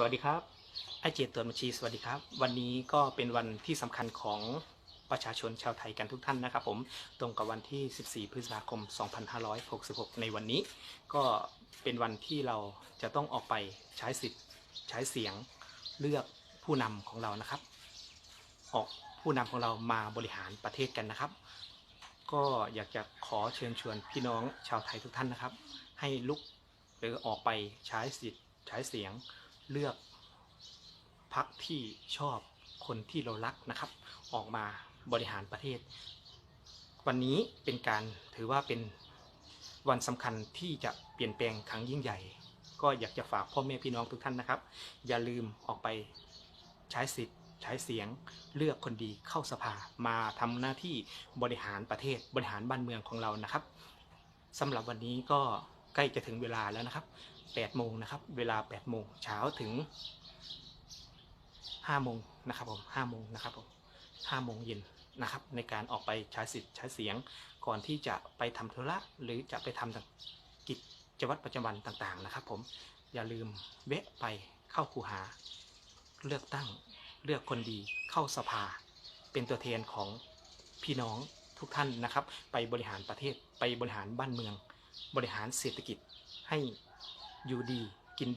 สวัสดีครับไอเจตตรวจบัญชีสวัสดีครับ วันนี้ก็เป็นวันที่สำคัญของประชาชนชาวไทยกันทุกท่านนะครับผมตรงกับวันที่ 14 พฤษภาคม 2566 ในวันนี้ ก็เป็นวันที่เราจะต้องออกไปใช้สิทธิ์ใช้เสียงเลือกผู้นำของเรานะครับ ออกผู้นำของเรามาบริหารประเทศกันนะครับ ก็อยากจะขอเชิญชวนพี่น้องชาวไทยทุกท่านนะครับ ให้ลุกหรือออกไปใช้สิทธิ์ใช้เสียง เลือกพักที่ชอบคนที่เรารักนะครับ ออกมาบริหารประเทศ วันนี้เป็นการถือว่าเป็นวันสำคัญที่จะเปลี่ยนแปลงครั้งยิ่งใหญ่ ก็อยากจะฝากพ่อแม่พี่น้องทุกท่านนะครับ อย่าลืมออกไปใช้สิทธิ์ ใช้เสียงเลือกคนดีเข้าสภามาทำหน้าที่บริหารประเทศบริหารบ้านเมืองของเรานะครับสำหรับวันนี้ก็ ใกล้จะถึงเวลาแล้วนะครับ8โมงนะครับ เวลา8โมงเช้าถึง5โมงนะครับผม5โมงนะครับผม5โมงเย็นนะครับ ในการออกไปใช้สิทธิ์ใช้เสียงก่อนที่จะไปทำธุระหรือจะไปทำกิจวัตรประจำวันต่างๆนะครับ ผมอย่าลืมแวะไปเข้าคูหา เลือกตั้งเลือกคนดีเข้าสภา เป็นตัวแทนของพี่น้องทุกท่านนะครับ ไปบริหารประเทศไปบริหารบ้านเมือง บริหารเศรษฐกิจให้อยู่ดีกิน